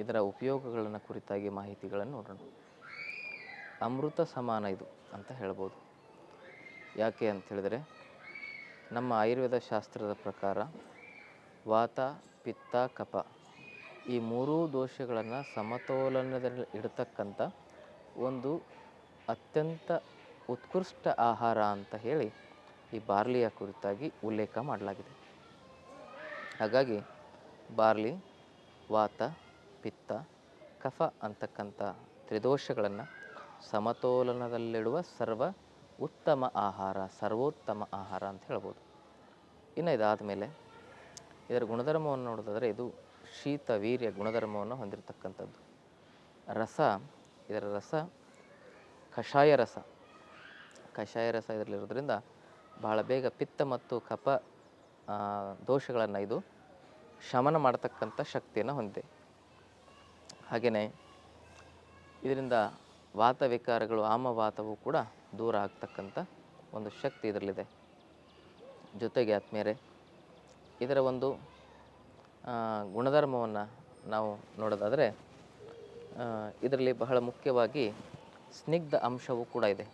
ಇದರ ಉಪಯೋಗಗಳನ್ನು ಕುರಿತಾಗಿ ಮಾಹಿತಿಗಳನ್ನು ನೋಡೋಣ. ಅಮೃತ ಸಮಾನ ಇದು ಅಂತ ಹೇಳ್ಬೋದು. ಯಾಕೆ ಅಂತ ಹೇಳಿದರೆ, ನಮ್ಮ ಆಯುರ್ವೇದ ಶಾಸ್ತ್ರದ ಪ್ರಕಾರ ವಾತ, ಪಿತ್ತ, ಕಪ ಈ ಮೂರೂ ದೋಷಗಳನ್ನು ಸಮತೋಲನದಲ್ಲಿ ಇಡತಕ್ಕಂಥ ಒಂದು ಅತ್ಯಂತ ಉತ್ಕೃಷ್ಟ ಆಹಾರ ಅಂತ ಹೇಳಿ ಈ ಬಾರ್ಲಿಯ ಕುರಿತಾಗಿ ಉಲ್ಲೇಖ ಮಾಡಲಾಗಿದೆ. ಹಾಗಾಗಿ ಬಾರ್ಲಿ, ವಾತ ಪಿತ್ತ, ಕಫ ಅಂತಕ್ಕಂಥ ತ್ರಿದೋಷಗಳನ್ನು ಸಮತೋಲನದಲ್ಲಿಡುವ ಸರ್ವ ಉತ್ತಮ ಆಹಾರ, ಸರ್ವೋತ್ತಮ ಆಹಾರ ಅಂತ ಹೇಳ್ಬೋದು. ಇನ್ನು ಇದಾದ ಮೇಲೆ ಇದರ ಗುಣಧರ್ಮವನ್ನು ನೋಡೋದಾದರೆ ಇದು ಶೀತ, ವೀರ್ಯ ಗುಣಧರ್ಮವನ್ನು ಹೊಂದಿರತಕ್ಕಂಥದ್ದು. ರಸ, ಇದರ ರಸ ಕಷಾಯ ರಸ. ಕಷಾಯ ರಸ ಇದರಲ್ಲಿರೋದ್ರಿಂದ ಬಹಳ ಬೇಗ ಪಿತ್ತ ಮತ್ತು ಕಫ ದೋಷಗಳನ್ನು ಇದು ಶಮನ ಮಾಡತಕ್ಕಂಥ ಶಕ್ತಿಯನ್ನು ಹೊಂದಿದೆ. ಹಾಗೆಯೇ ಇದರಿಂದ ವಾತ ವಿಕಾರಗಳು ಆಮವಾತವು ಕೂಡ ದೂರ ಆಗ್ತಕ್ಕಂಥ ಒಂದು ಶಕ್ತಿ ಇದರಲ್ಲಿದೆ. ಜೊತೆಗೆ ಆತ್ಮೀಯರೆ, ಇದರ ಒಂದು ಗುಣಧರ್ಮವನ್ನು ನಾವು ನೋಡೋದಾದರೆ ಇದರಲ್ಲಿ ಬಹಳ ಮುಖ್ಯವಾಗಿ ಸ್ನಿಗ್ಧ ಅಂಶವೂ ಕೂಡ ಇದೆ.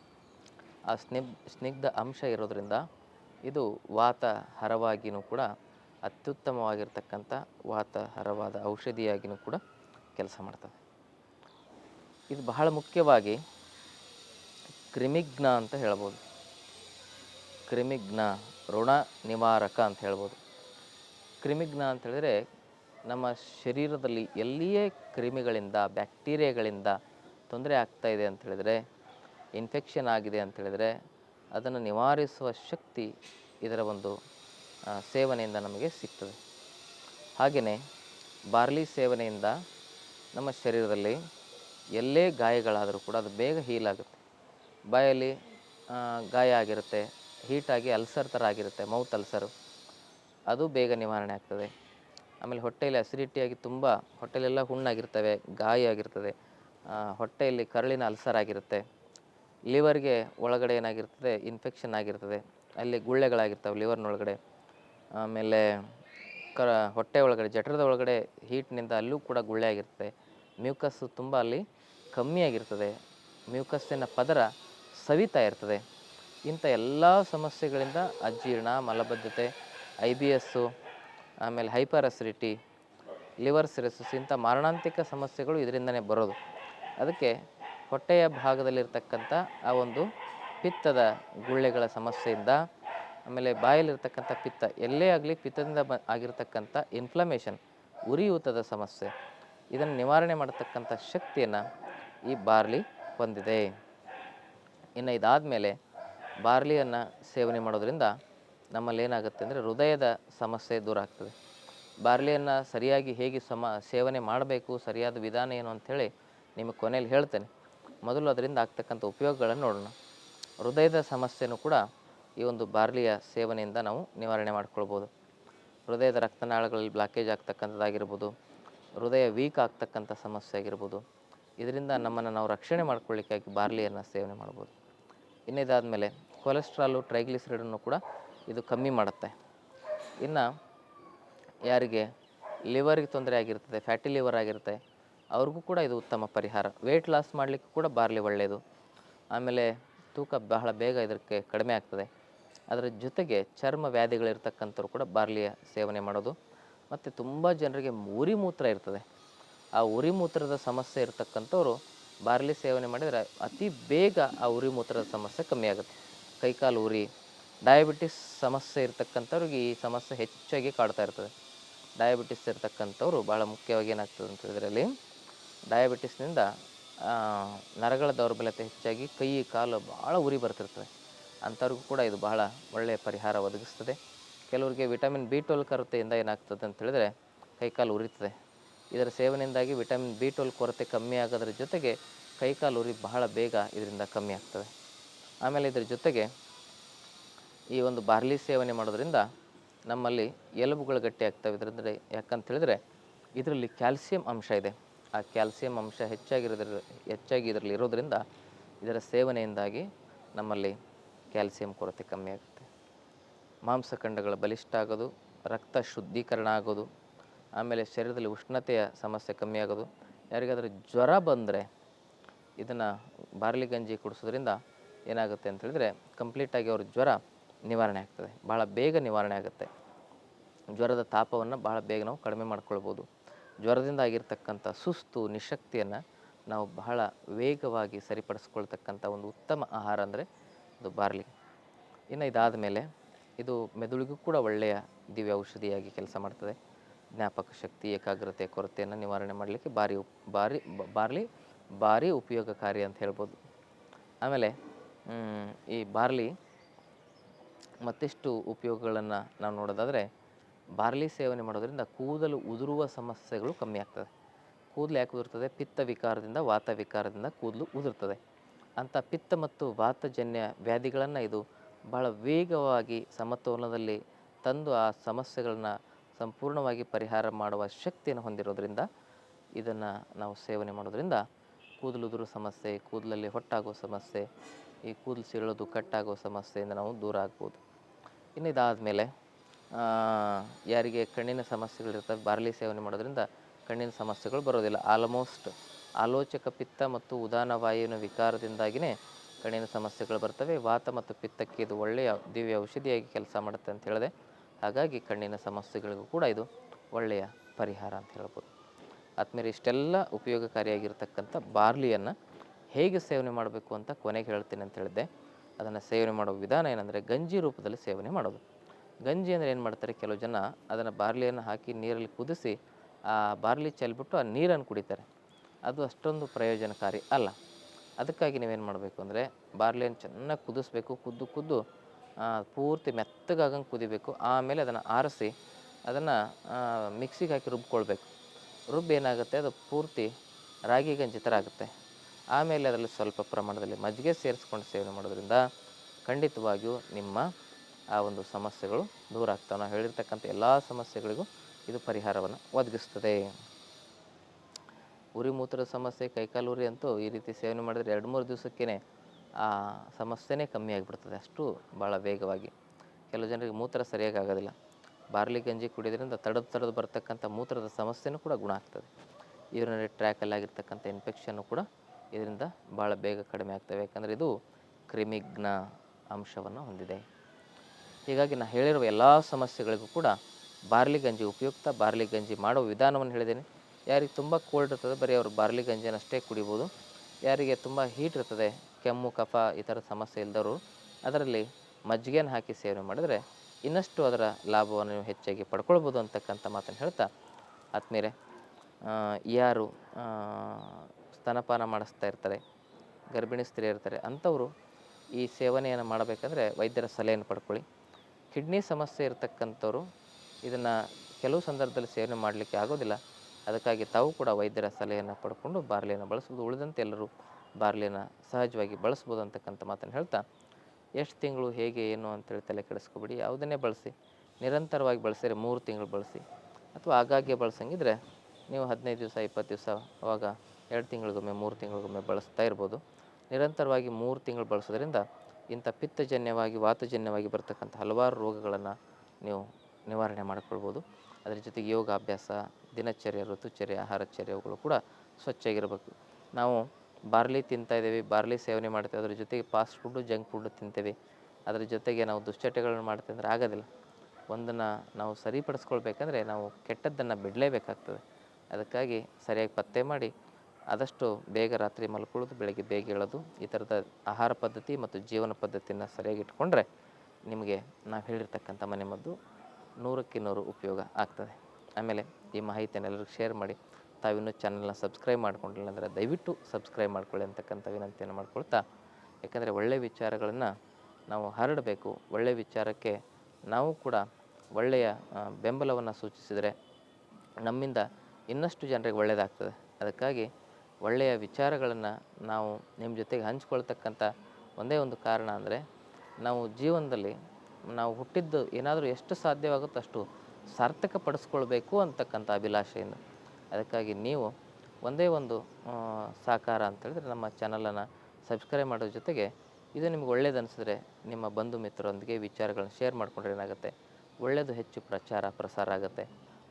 ಆ ಸ್ನಿಗ್ ಸ್ನಿಗ್ಧ ಅಂಶ ಇರೋದರಿಂದ ಇದು ವಾತ ಹರವಾಗಿಯೂ ಕೂಡ ಅತ್ಯುತ್ತಮವಾಗಿರ್ತಕ್ಕಂಥ ವಾತ ಹರವಾದ ಔಷಧಿಯಾಗಿಯೂ ಕೂಡ ಕೆಲಸ ಮಾಡ್ತದೆ. ಇದು ಬಹಳ ಮುಖ್ಯವಾಗಿ ಕ್ರಿಮಿಜ್ಞ ಅಂತ ಹೇಳ್ಬೋದು. ಕ್ರಿಮಿಜ್ಞ, ಋಣ ನಿವಾರಕ ಅಂತ ಹೇಳ್ಬೋದು. ಕ್ರಿಮಿಜ್ಞ ಅಂತ ಹೇಳಿದ್ರೆ ನಮ್ಮ ಶರೀರದಲ್ಲಿ ಎಲ್ಲಿಯೇ ಕ್ರಿಮಿಗಳಿಂದ, ಬ್ಯಾಕ್ಟೀರಿಯಾಗಳಿಂದ ತೊಂದರೆ ಆಗ್ತಾ ಇದೆ ಅಂತ ಹೇಳಿದರೆ, ಇನ್ಫೆಕ್ಷನ್ ಆಗಿದೆ ಅಂತ ಹೇಳಿದರೆ, ಅದನ್ನು ನಿವಾರಿಸುವ ಶಕ್ತಿ ಇದರ ಒಂದು ಸೇವನೆಯಿಂದ ನಮಗೆ ಸಿಗ್ತದೆ. ಹಾಗೆಯೇ ಬಾರ್ಲಿ ಸೇವನೆಯಿಂದ ನಮ್ಮ ಶರೀರದಲ್ಲಿ ಎಲ್ಲೇ ಗಾಯಗಳಾದರೂ ಕೂಡ ಅದು ಬೇಗ ಹೀಲ್ ಆಗುತ್ತೆ. ಬಾಯಲ್ಲಿ ಗಾಯ ಆಗಿರುತ್ತೆ ಹೀಟಾಗಿ ಅಲ್ಸರ್ ಥರ ಆಗಿರುತ್ತೆ ಮೌತ್ ಅಲ್ಸರು. ಅದು ಬೇಗ ನಿವಾರಣೆ ಆಗ್ತದೆ. ಆಮೇಲೆ ಹೊಟ್ಟೆಯಲ್ಲಿ ಅಸಿಡಿಟಿಯಾಗಿ ತುಂಬ, ಹೊಟ್ಟೆಲೆಲ್ಲ ಹುಣ್ಣಾಗಿರ್ತವೆ, ಗಾಯ ಆಗಿರ್ತದೆ ಹೊಟ್ಟೆಯಲ್ಲಿ ಕರಳಿನ ಅಲ್ಸರ್ ಆಗಿರುತ್ತೆ. ಲಿವರ್ಗೆ ಒಳಗಡೆ ಏನಾಗಿರ್ತದೆ ಇನ್ಫೆಕ್ಷನ್ ಆಗಿರ್ತದೆ. ಅಲ್ಲಿ ಗುಳ್ಳೆಗಳಾಗಿರ್ತವೆ ಲಿವರ್ನೊಳಗಡೆ ಆಮೇಲೆ ಕ ಹೊಟ್ಟೆ ಒಳಗಡೆ, ಜಠರದ ಒಳಗಡೆ ಹೀಟ್ನಿಂದ ಅಲ್ಲೂ ಕೂಡ ಗುಳ್ಳೆ ಆಗಿರ್ತದೆ. ಮ್ಯೂಕಸ್ಸು ತುಂಬ ಅಲ್ಲಿ ಕಮ್ಮಿಯಾಗಿರ್ತದೆ ಮ್ಯೂಕಸ್ಸಿನ ಪದರ ಸವಿತಾ ಇರ್ತದೆ. ಇಂಥ ಎಲ್ಲ ಸಮಸ್ಯೆಗಳಿಂದ ಅಜೀರ್ಣ, ಮಲಬದ್ಧತೆ ಐ ಬಿ ಎಸ್ಸು ಆಮೇಲೆ ಹೈಪರ್ ಅಸಿಡಿಟಿ ಲಿವರ್ ಸಿರಸಿಸ್ ಇಂಥ ಮಾರಣಾಂತಿಕ ಸಮಸ್ಯೆಗಳು ಇದರಿಂದನೇ ಬರೋದು. ಅದಕ್ಕೆ ಹೊಟ್ಟೆಯ ಭಾಗದಲ್ಲಿರ್ತಕ್ಕಂಥ ಆ ಒಂದು ಪಿತ್ತದ ಗುಳ್ಳೆಗಳ ಸಮಸ್ಯೆಯಿಂದ ಆಮೇಲೆ ಬಾಯಲ್ಲಿರ್ತಕ್ಕಂಥ ಪಿತ್ತ, ಎಲ್ಲೇ ಆಗಲಿ ಪಿತ್ತದಿಂದ ಬ ಆಗಿರ್ತಕ್ಕಂಥ ಇನ್ಫ್ಲಮೇಷನ್ ಉರಿಯೂತದ ಸಮಸ್ಯೆ, ಇದನ್ನು ನಿವಾರಣೆ ಮಾಡತಕ್ಕಂಥ ಶಕ್ತಿಯನ್ನು ಈ ಬಾರ್ಲಿ ಹೊಂದಿದೆ. ಇನ್ನು ಇದಾದ ಮೇಲೆ ಬಾರ್ಲಿಯನ್ನು ಸೇವನೆ ಮಾಡೋದರಿಂದ ನಮ್ಮಲ್ಲಿ ಏನಾಗುತ್ತೆ ಅಂದರೆ ಹೃದಯದ ಸಮಸ್ಯೆ ದೂರ ಆಗ್ತದೆ. ಬಾರ್ಲಿಯನ್ನು ಸರಿಯಾಗಿ ಹೇಗೆ ಸಮ, ಸೇವನೆ ಮಾಡಬೇಕು, ಸರಿಯಾದ ವಿಧಾನ ಏನು ಅಂಥೇಳಿ ನಿಮಗೆ ಕೊನೆಯಲ್ಲಿ ಹೇಳ್ತೇನೆ. ಮೊದಲು ಅದರಿಂದ ಆಗ್ತಕ್ಕಂಥ ಉಪಯೋಗಗಳನ್ನು ನೋಡೋಣ. ಹೃದಯದ ಸಮಸ್ಯೆನೂ ಕೂಡ ಈ ಒಂದು ಬಾರ್ಲಿಯ ಸೇವನೆಯಿಂದ ನಾವು ನಿವಾರಣೆ ಮಾಡ್ಕೊಳ್ಬೋದು. ಹೃದಯದ ರಕ್ತನಾಳಗಳಲ್ಲಿ ಬ್ಲಾಕೇಜ್ ಆಗ್ತಕ್ಕಂಥದ್ದಾಗಿರ್ಬೋದು, ಹೃದಯ ವೀಕ್ ಆಗ್ತಕ್ಕಂಥ ಸಮಸ್ಯೆ ಆಗಿರ್ಬೋದು. ಇದರಿಂದ ನಮ್ಮನ್ನು ನಾವು ರಕ್ಷಣೆ ಮಾಡ್ಕೊಳ್ಳಿಕ್ಕಾಗಿ ಬಾರ್ಲಿಯನ್ನು ಸೇವನೆ ಮಾಡ್ಬೋದು. ಇನ್ನಿದಾದಮೇಲೆ ಕೊಲೆಸ್ಟ್ರಾಲು ಟ್ರೈಗ್ಲಿಸರಿಡನ್ನು ಕೂಡ ಇದು ಕಮ್ಮಿ ಮಾಡುತ್ತೆ. ಇನ್ನು ಯಾರಿಗೆ ಲಿವರ್ಗೆ ತೊಂದರೆ ಆಗಿರ್ತದೆ ಫ್ಯಾಟಿ ಲಿವರ್ ಆಗಿರುತ್ತೆ, ಅವ್ರಿಗೂ ಕೂಡ ಇದು ಉತ್ತಮ ಪರಿಹಾರ. ವೆಯ್ಟ್ ಲಾಸ್ ಮಾಡಲಿಕ್ಕೂ ಕೂಡ ಬಾರ್ಲಿ ಒಳ್ಳೆಯದು ಆಮೇಲೆ ತೂಕ ಬಹಳ ಬೇಗ ಇದಕ್ಕೆ ಕಡಿಮೆ ಆಗ್ತದೆ. ಅದರ ಜೊತೆಗೆ ಚರ್ಮ ವ್ಯಾಧಿಗಳಿರ್ತಕ್ಕಂಥವ್ರು ಕೂಡ ಬಾರ್ಲಿಯ ಸೇವನೆ ಮಾಡೋದು. ಮತ್ತು ತುಂಬ ಜನರಿಗೆ ಉರಿ ಮೂತ್ರ ಇರ್ತದೆ. ಆ ಉರಿ ಮೂತ್ರದ ಸಮಸ್ಯೆ ಇರ್ತಕ್ಕಂಥವ್ರು ಬಾರ್ಲಿ ಸೇವನೆ ಮಾಡಿದರೆ ಅತಿ ಬೇಗ ಆ ಉರಿ ಮೂತ್ರದ ಸಮಸ್ಯೆ ಕಮ್ಮಿ ಆಗುತ್ತೆ. ಕೈಕಾಲು ಉರಿ, ಡಯಾಬಿಟಿಸ್ ಸಮಸ್ಯೆ ಇರ್ತಕ್ಕಂಥವ್ರಿಗೆ ಈ ಸಮಸ್ಯೆ ಹೆಚ್ಚಾಗಿ ಕಾಡ್ತಾ ಇರ್ತದೆ. ಡಯಾಬಿಟಿಸ್ ಇರ್ತಕ್ಕಂಥವ್ರು ಭಾಳ ಮುಖ್ಯವಾಗಿ ಏನಾಗ್ತದೆ ಅಂತ ಇದರಲ್ಲಿ ಡಯಾಬಿಟಿಸ್ನಿಂದ ನರಗಳ ದೌರ್ಬಲ್ಯತೆ ಹೆಚ್ಚಾಗಿ ಕೈ, ಕಾಲು ಭಾಳ ಉರಿ ಬರ್ತಿರ್ತದೆ ಅಂಥವ್ರಿಗೂ ಕೂಡ ಇದು ಬಹಳ ಒಳ್ಳೆಯ ಪರಿಹಾರ ಒದಗಿಸ್ತದೆ. ಕೆಲವರಿಗೆ ವಿಟಮಿನ್ ಬಿ ಟ್ವೆಲ್ ಕೊರತೆಯಿಂದ ಏನಾಗ್ತದೆ ಅಂತ ಹೇಳಿದ್ರೆ ಕೈಕಾಲು ಉರಿತದೆ. ಇದರ ಸೇವನೆಯಿಂದಾಗಿ ವಿಟಮಿನ್ ಬಿ ಟ್ವೆಲ್ ಕೊರತೆ ಕಮ್ಮಿ ಆಗೋದ್ರ ಜೊತೆಗೆ ಕೈಕಾಲು ಉರಿ ಬಹಳ ಬೇಗ ಇದರಿಂದ ಕಮ್ಮಿ ಆಗ್ತದೆ. ಆಮೇಲೆ ಇದರ ಜೊತೆಗೆ ಈ ಒಂದು ಬಾರ್ಲಿ ಸೇವನೆ ಮಾಡೋದ್ರಿಂದ ನಮ್ಮಲ್ಲಿ ಎಲುಬುಗಳು ಗಟ್ಟಿ ಆಗ್ತವೆ. ಇದರಿಂದ ಯಾಕಂತ ಹೇಳಿದ್ರೆ ಇದರಲ್ಲಿ ಕ್ಯಾಲ್ಸಿಯಂ ಅಂಶ ಇದೆ. ಆ ಕ್ಯಾಲ್ಸಿಯಂ ಅಂಶ ಹೆಚ್ಚಾಗಿರೋದ್ರ ಹೆಚ್ಚಾಗಿ ಇದರಲ್ಲಿ ಇರೋದರಿಂದ ಇದರ ಸೇವನೆಯಿಂದಾಗಿ ನಮ್ಮಲ್ಲಿ ಕ್ಯಾಲ್ಸಿಯಂ ಕೊರತೆ ಕಮ್ಮಿ ಆಗುತ್ತೆ. ಮಾಂಸಖಂಡಗಳ ಬಲಿಷ್ಠ ಆಗೋದು ರಕ್ತ ಶುದ್ಧೀಕರಣ ಆಗೋದು, ಆಮೇಲೆ ಶರೀರದಲ್ಲಿ ಉಷ್ಣತೆಯ ಸಮಸ್ಯೆ ಕಮ್ಮಿ ಆಗೋದು. ಯಾರಿಗಾದರೂ ಜ್ವರ ಬಂದರೆ ಇದನ್ನು ಬಾರ್ಲಿ ಗಂಜಿ ಕುಡಿಸೋದ್ರಿಂದ ಏನಾಗುತ್ತೆ ಅಂತ ಹೇಳಿದರೆ ಕಂಪ್ಲೀಟಾಗಿ ಅವ್ರ ಜ್ವರ ನಿವಾರಣೆ ಆಗ್ತದೆ. ಭಾಳ ಬೇಗ ನಿವಾರಣೆ ಆಗುತ್ತೆ. ಜ್ವರದ ತಾಪವನ್ನು ಭಾಳ ಬೇಗ ನಾವು ಕಡಿಮೆ ಮಾಡ್ಕೊಳ್ಬೋದು. ಜ್ವರದಿಂದ ಆಗಿರ್ತಕ್ಕಂಥ ಸುಸ್ತು, ನಿಶಕ್ತಿಯನ್ನು ನಾವು ಬಹಳ ವೇಗವಾಗಿ ಸರಿಪಡಿಸ್ಕೊಳ್ತಕ್ಕಂಥ ಒಂದು ಉತ್ತಮ ಆಹಾರ ಅಂದರೆ ಅದು ಬಾರ್ಲಿ. ಇನ್ನು ಇದಾದ ಮೇಲೆ ಇದು ಮೆದುಳಿಗೂ ಕೂಡ ಒಳ್ಳೆಯ ದಿವ್ಯ ಔಷಧಿಯಾಗಿ ಕೆಲಸ ಮಾಡ್ತದೆ. ಜ್ಞಾಪಕ ಶಕ್ತಿ, ಏಕಾಗ್ರತೆ, ಕೊರತೆಯನ್ನು ನಿವಾರಣೆ ಮಾಡಲಿಕ್ಕೆ ಭಾರಿ ಭಾರಿ ಬಾರ್ಲಿ, ಭಾರಿ ಉಪಯೋಗಕಾರಿ ಅಂತ ಹೇಳ್ಬೋದು. ಆಮೇಲೆ ಈ ಬಾರ್ಲಿ ಮತ್ತಿಷ್ಟು ಉಪಯೋಗಗಳನ್ನು ನಾವು ನೋಡೋದಾದರೆ, ಬಾರ್ಲಿ ಸೇವನೆ ಮಾಡೋದರಿಂದ ಕೂದಲು ಉದುರುವ ಸಮಸ್ಯೆಗಳು ಕಮ್ಮಿ ಆಗ್ತದೆ. ಕೂದಲು ಯಾಕೆ ಉದುರ್ತದೆ? ಪಿತ್ತ ವಿಕಾರದಿಂದ, ವಾತ ವಿಕಾರದಿಂದ ಕೂದಲು ಉದುರ್ತದೆ. ಅಂಥ ಪಿತ್ತ ಮತ್ತು ವಾತಜನ್ಯ ವ್ಯಾಧಿಗಳನ್ನು ಇದು ಬಹಳ ವೇಗವಾಗಿ ಸಮತೋಲನದಲ್ಲಿ ತಂದು ಆ ಸಮಸ್ಯೆಗಳನ್ನ ಸಂಪೂರ್ಣವಾಗಿ ಪರಿಹಾರ ಮಾಡುವ ಶಕ್ತಿಯನ್ನು ಹೊಂದಿರೋದ್ರಿಂದ ಇದನ್ನು ನಾವು ಸೇವನೆ ಮಾಡೋದ್ರಿಂದ ಕೂದಲುದುರು ಸಮಸ್ಯೆ, ಕೂದಲಲ್ಲಿ ಹೊಟ್ಟಾಗೋ ಸಮಸ್ಯೆ, ಈ ಕೂದಲು ಸೀಳೋದು ಕಟ್ಟಾಗೋ ಸಮಸ್ಯೆಯಿಂದ ನಾವು ದೂರ ಆಗ್ಬೋದು. ಇನ್ನು ಇದಾದಮೇಲೆ ಯಾರಿಗೆ ಕಣ್ಣಿನ ಸಮಸ್ಯೆಗಳಿರ್ತವೆ, ಬಾರ್ಲಿ ಸೇವನೆ ಮಾಡೋದ್ರಿಂದ ಕಣ್ಣಿನ ಸಮಸ್ಯೆಗಳು ಬರೋದಿಲ್ಲ. ಆಲ್ಮೋಸ್ಟ್ ಆಲೋಚಕ ಪಿತ್ತ ಮತ್ತು ಉದಾನ ವಾಯುವಿನ ವಿಕಾರದಿಂದಾಗಿಯೇ ಕಣ್ಣಿನ ಸಮಸ್ಯೆಗಳು ಬರ್ತವೆ. ವಾತ ಮತ್ತು ಪಿತ್ತಕ್ಕೆ ಇದು ಒಳ್ಳೆಯ ದಿವ್ಯ ಔಷಧಿಯಾಗಿ ಕೆಲಸ ಮಾಡುತ್ತೆ ಅಂತ ಹೇಳಿದೆ, ಹಾಗಾಗಿ ಕಣ್ಣಿನ ಸಮಸ್ಯೆಗಳಿಗೂ ಕೂಡ ಇದು ಒಳ್ಳೆಯ ಪರಿಹಾರ ಅಂತ ಹೇಳ್ಬೋದು. ಆದ್ಮೇಲೆ ಇಷ್ಟೆಲ್ಲ ಉಪಯೋಗಕಾರಿಯಾಗಿರ್ತಕ್ಕಂಥ ಬಾರ್ಲಿಯನ್ನು ಹೇಗೆ ಸೇವನೆ ಮಾಡಬೇಕು ಅಂತ ಕೊನೆಗೆ ಹೇಳ್ತೀನಿ ಅಂತ ಹೇಳಿದ್ದೆ. ಅದನ್ನು ಸೇವನೆ ಮಾಡೋ ವಿಧಾನ ಏನಂದರೆ ಗಂಜಿ ರೂಪದಲ್ಲಿ ಸೇವನೆ ಮಾಡೋದು. ಗಂಜಿ ಅಂದರೆ ಏನು ಮಾಡ್ತಾರೆ? ಕೆಲವು ಜನ ಅದನ್ನು ಬಾರ್ಲಿಯನ್ನು ಹಾಕಿ ನೀರಲ್ಲಿ ಕುದಿಸಿ ಆ ಬಾರ್ಲಿ ಚೆಲ್ಬಿಟ್ಟು ಆ ನೀರನ್ನು ಕುಡಿತಾರೆ. ಅದು ಅಷ್ಟೊಂದು ಪ್ರಯೋಜನಕಾರಿ ಅಲ್ಲ. ಅದಕ್ಕಾಗಿ ನೀವೇನು ಮಾಡಬೇಕು ಅಂದರೆ, ಬಾರ್ಲಿಯನ್ನು ಚೆನ್ನಾಗಿ ಕುದಿಸ್ಬೇಕು. ಕುದ್ದು ಕುದ್ದು ಪೂರ್ತಿ ಮೆತ್ತಗಾಗಂಗೆ ಕುದಿಬೇಕು. ಆಮೇಲೆ ಅದನ್ನು ಆರಿಸಿ, ಅದನ್ನು ಮಿಕ್ಸಿಗೆ ಹಾಕಿ ರುಬ್ಕೊಳ್ಬೇಕು. ರುಬ್ಬಿ ಏನಾಗುತ್ತೆ, ಅದು ಪೂರ್ತಿ ರಾಗಿ ಗಂಜಿ ಥರ ಆಗುತ್ತೆ. ಆಮೇಲೆ ಅದರಲ್ಲಿ ಸ್ವಲ್ಪ ಪ್ರಮಾಣದಲ್ಲಿ ಮಜ್ಜಿಗೆ ಸೇರಿಸ್ಕೊಂಡು ಸೇವನೆ ಮಾಡೋದ್ರಿಂದ ಖಂಡಿತವಾಗಿಯೂ ನಿಮ್ಮ, ಆ, ಒಂದು ಸಮಸ್ಯೆಗಳು ದೂರ ಆಗ್ತವೆ. ನಾವು ಹೇಳಿರ್ತಕ್ಕಂಥ ಎಲ್ಲ ಸಮಸ್ಯೆಗಳಿಗೂ ಇದು ಪರಿಹಾರವನ್ನು ಒದಗಿಸ್ತದೆ. ಉರಿ ಮೂತ್ರದ ಸಮಸ್ಯೆ, ಕೈಕಾಲು ಉರಿ ಅಂತೂ ಈ ರೀತಿ ಸೇವನೆ ಮಾಡಿದರೆ ಎರಡು ಮೂರು ದಿವಸಕ್ಕೇ ಆ ಸಮಸ್ಯೆನೇ ಕಮ್ಮಿ ಆಗಿಬಿಡ್ತದೆ ಅಷ್ಟು ಭಾಳ ವೇಗವಾಗಿ. ಕೆಲವು ಜನರಿಗೆ ಮೂತ್ರ ಸರಿಯಾಗಿ ಆಗೋದಿಲ್ಲ. ಬಾರ್ಲಿ ಗಂಜಿ ಕುಡಿಯೋದ್ರಿಂದ ತಡೆದು ತಡದು ಬರ್ತಕ್ಕಂಥ ಮೂತ್ರದ ಸಮಸ್ಯೆನೂ ಕೂಡ ಗುಣ ಆಗ್ತದೆ. ಯೂರಿನರಿ ಟ್ರ್ಯಾಕಲ್ಲಾಗಿರ್ತಕ್ಕಂಥ ಇನ್ಫೆಕ್ಷನ್ನು ಕೂಡ ಇದರಿಂದ ಭಾಳ ಬೇಗ ಕಡಿಮೆ ಆಗ್ತವೆ. ಯಾಕಂದರೆ ಇದು ಕ್ರಿಮಿಗ್ನ ಅಂಶವನ್ನು ಹೊಂದಿದೆ. ಹೀಗಾಗಿ ನಾನು ಹೇಳಿರುವ ಎಲ್ಲ ಸಮಸ್ಯೆಗಳಿಗೂ ಕೂಡ ಬಾರ್ಲಿ ಗಂಜಿ ಉಪಯುಕ್ತ ಬಾರ್ಲಿ ಗಂಜಿ ಮಾಡುವ ವಿಧಾನವನ್ನು ಹೇಳಿದ್ದೀನಿ. ಯಾರಿಗೆ ತುಂಬ ಕೋಲ್ಡ್ ಇರ್ತದೆ, ಬರೀ ಅವರು ಬಾರ್ಲಿ ಗಂಜಿಯನ್ನು ಅಷ್ಟೇ ಕುಡಿಬೋದು. ಯಾರಿಗೆ ತುಂಬ ಹೀಟ್ ಇರ್ತದೆ, ಕೆಮ್ಮು, ಕಫ ಈ ಥರ ಸಮಸ್ಯೆ ಇಲ್ದವರು, ಅದರಲ್ಲಿ ಮಜ್ಜಿಗೆಯನ್ನು ಹಾಕಿ ಸೇವನೆ ಮಾಡಿದರೆ ಇನ್ನಷ್ಟು ಅದರ ಲಾಭವನ್ನು ನೀವು ಹೆಚ್ಚಾಗಿ ಪಡ್ಕೊಳ್ಬೋದು ಅಂತಕ್ಕಂಥ ಮಾತನ್ನು ಹೇಳ್ತಾ ಆದ್ಮೇಲೆ ಯಾರು ಸ್ತನಪಾನ ಮಾಡಿಸ್ತಾ ಇರ್ತಾರೆ, ಗರ್ಭಿಣಿ ಸ್ತ್ರೀ ಇರ್ತಾರೆ, ಅಂಥವರು ಈ ಸೇವನೆಯನ್ನು ಮಾಡಬೇಕಂದ್ರೆ ವೈದ್ಯರ ಸಲಹೆಯನ್ನು ಪಡ್ಕೊಳ್ಳಿ. ಕಿಡ್ನಿ ಸಮಸ್ಯೆ ಇರತಕ್ಕಂಥವ್ರು ಇದನ್ನು ಕೆಲವು ಸಂದರ್ಭದಲ್ಲಿ ಸೇವನೆ ಮಾಡಲಿಕ್ಕೆ ಆಗೋದಿಲ್ಲ. ಅದಕ್ಕಾಗಿ ತಾವು ಕೂಡ ವೈದ್ಯರ ಸಲಹೆಯನ್ನು ಪಡ್ಕೊಂಡು ಬಾರ್ಲಿಯನ್ನು ಬಳಸುವುದು ಉಳಿದಂತೆ ಎಲ್ಲರೂ ಬಾರ್ಲಿಯನ್ನು ಸಹಜವಾಗಿ ಬಳಸ್ಬೋದು ಅಂತಕ್ಕಂಥ ಮಾತನ್ನು ಹೇಳ್ತಾ, ಎಷ್ಟು ತಿಂಗಳು ಹೇಗೆ, ಏನು ಅಂತೇಳಿ ತಲೆ ಕೆಡಿಸ್ಕೊಬಿಡಿ. ಯಾವುದನ್ನೇ ಬಳಸಿ, ನಿರಂತರವಾಗಿ ಬಳಸಿದರೆ ಮೂರು ತಿಂಗಳು ಬಳಸಿ, ಅಥವಾ ಆಗಾಗ್ಗೆ ಬಳಸಂಗಿದ್ರೆ ನೀವು ಹದಿನೈದು ದಿವಸ, ಇಪ್ಪತ್ತು ದಿವಸ, ಅವಾಗ ಎರಡು ತಿಂಗಳಿಗೊಮ್ಮೆ, ಮೂರು ತಿಂಗಳಿಗೊಮ್ಮೆ ಬಳಸ್ತಾ ಇರ್ಬೋದು. ನಿರಂತರವಾಗಿ ಮೂರು ತಿಂಗಳು ಬಳಸೋದ್ರಿಂದ ಇಂಥ ಪಿತ್ತಜನ್ಯವಾಗಿ, ವಾತಜನ್ಯವಾಗಿ ಬರ್ತಕ್ಕಂಥ ಹಲವಾರು ರೋಗಗಳನ್ನು ನೀವು ನಿವಾರಣೆ ಮಾಡಿಕೊಳ್ಬೋದು. ಅದರ ಜೊತೆಗೆ ಯೋಗಾಭ್ಯಾಸ ದಿನಚರ್ಯ, ಋತುಚರ್ಯ ಆಹಾರಚರ್ಯಗಳು ಕೂಡ ಸ್ವಚ್ಛಾಗಿರಬೇಕು ನಾವು ಬಾರ್ಲಿ ತಿಂತಾ ಇದ್ದೀವಿ, ಬಾರ್ಲಿ ಸೇವನೆ ಮಾಡ್ತೇವೆ, ಅದ್ರ ಜೊತೆಗೆ ಫಾಸ್ಟ್ ಫುಡ್ಡು, ಜಂಕ್ ಫುಡ್ಡು ತಿಂತೇವೆ. ಅದ್ರ ಜೊತೆಗೆ ನಾವು ದುಶ್ಚಟಗಳನ್ನು ಮಾಡ್ತೇವೆ ಅಂದರೆ ಆಗೋದಿಲ್ಲ. ಒಂದನ್ನು ನಾವು ಸರಿಪಡಿಸ್ಕೊಳ್ಬೇಕಂದ್ರೆ ನಾವು ಕೆಟ್ಟದ್ದನ್ನು ಬಿಡಲೇಬೇಕಾಗ್ತದೆ. ಅದಕ್ಕಾಗಿ ಸರಿಯಾಗಿ ಪತ್ತೆ ಮಾಡಿ, ಆದಷ್ಟು ಬೇಗ ರಾತ್ರಿ ಮಲ್ಕೊಳ್ಳೋದು, ಬೆಳಗ್ಗೆ ಬೇಗ ಹೇಳೋದು ಈ ಥರದ ಆಹಾರ ಪದ್ಧತಿ ಮತ್ತು ಜೀವನ ಪದ್ಧತಿಯನ್ನು ಸರಿಯಾಗಿ ಇಟ್ಕೊಂಡ್ರೆ ನಿಮಗೆ ನಾವು ಹೇಳಿರ್ತಕ್ಕಂಥ ಮನೆಮದ್ದು ನೂರಕ್ಕೆ ನೂರು ಉಪಯೋಗ ಆಗ್ತದೆ. ಆಮೇಲೆ ಈ ಮಾಹಿತಿಯನ್ನು ಎಲ್ಲರಿಗೂ ಶೇರ್ ಮಾಡಿ. ತಾವಿನ್ನೂ ಚಾನಲ್ನ ಸಬ್ಸ್ಕ್ರೈಬ್ ಮಾಡ್ಕೊಂಡಿಲ್ಲ ಅಂದರೆ ದಯವಿಟ್ಟು ಸಬ್ಸ್ಕ್ರೈಬ್ ಮಾಡ್ಕೊಳ್ಳಿ ಅಂತಕ್ಕಂಥ ವಿನಂತಿಯನ್ನು ಮಾಡ್ಕೊಳ್ತಾ, ಯಾಕೆಂದರೆ ಒಳ್ಳೆಯ ವಿಚಾರಗಳನ್ನು ನಾವು ಹರಡಬೇಕು. ಒಳ್ಳೆಯ ವಿಚಾರಕ್ಕೆ ನಾವು ಕೂಡ ಒಳ್ಳೆಯ ಬೆಂಬಲವನ್ನು ಸೂಚಿಸಿದರೆ ನಮ್ಮಿಂದ ಇನ್ನಷ್ಟು ಜನರಿಗೆ ಒಳ್ಳೆಯದಾಗ್ತದೆ ಅದಕ್ಕಾಗಿ ಒಳ್ಳೆಯ ವಿಚಾರಗಳನ್ನು ನಾವು ನಿಮ್ಮ ಜೊತೆಗೆ ಹಂಚ್ಕೊಳ್ತಕ್ಕಂಥ ಒಂದೇ ಒಂದು ಕಾರಣ ಅಂದರೆ ನಾವು ಜೀವನದಲ್ಲಿ ನಾವು ಹುಟ್ಟಿದ್ದು ಏನಾದರೂ ಎಷ್ಟು ಸಾಧ್ಯವಾಗುತ್ತೋ ಅಷ್ಟು ಸಾರ್ಥಕ ಪಡಿಸ್ಕೊಳ್ಬೇಕು ಅಂತಕ್ಕಂಥ ಅಭಿಲಾಷೆಯಿಂದ. ಅದಕ್ಕಾಗಿ ನೀವು ಒಂದೇ ಒಂದು ಸಾಕಾರ ಸಹಕಾರ ಅಂತೇಳಿದರೆ ನಮ್ಮ ಚಾನಲನ್ನು ಸಬ್ಸ್ಕ್ರೈಬ್ ಮಾಡೋ ಜೊತೆಗೆ ಇದು ನಿಮ್ಗೆ ಒಳ್ಳೇದು ಅನಿಸಿದ್ರೆ ನಿಮ್ಮ ಬಂಧು ಮಿತ್ರರೊಂದಿಗೆ ವಿಚಾರಗಳನ್ನು ಶೇರ್ ಮಾಡಿಕೊಂಡ್ರೆ ಏನಾಗುತ್ತೆ? ಒಳ್ಳೆಯದು ಹೆಚ್ಚು ಪ್ರಚಾರ, ಪ್ರಸಾರ ಆಗುತ್ತೆ.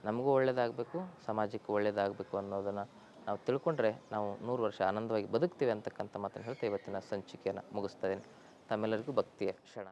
ನಮಗೂ ಒಳ್ಳೆಯದಾಗಬೇಕು ಸಮಾಜಕ್ಕೆ ಒಳ್ಳೆಯದಾಗಬೇಕು ಅನ್ನೋದನ್ನು ನಾವು ತಿಳ್ಕೊಂಡ್ರೆ ನಾವು ನೂರು ವರ್ಷ ಆನಂದವಾಗಿ ಬದುಕ್ತೀವಿ ಅಂತಕ್ಕಂಥ ಮಾತನ್ನು ಹೇಳ್ತಾ ಇವತ್ತಿನ ಸಂಚಿಕೆಯನ್ನು ಮುಗಿಸ್ತಾ ಇದ್ದೀನಿ. ತಮ್ಮೆಲ್ಲರಿಗೂ ಭಕ್ತಿಯ ಕ್ಷಣ.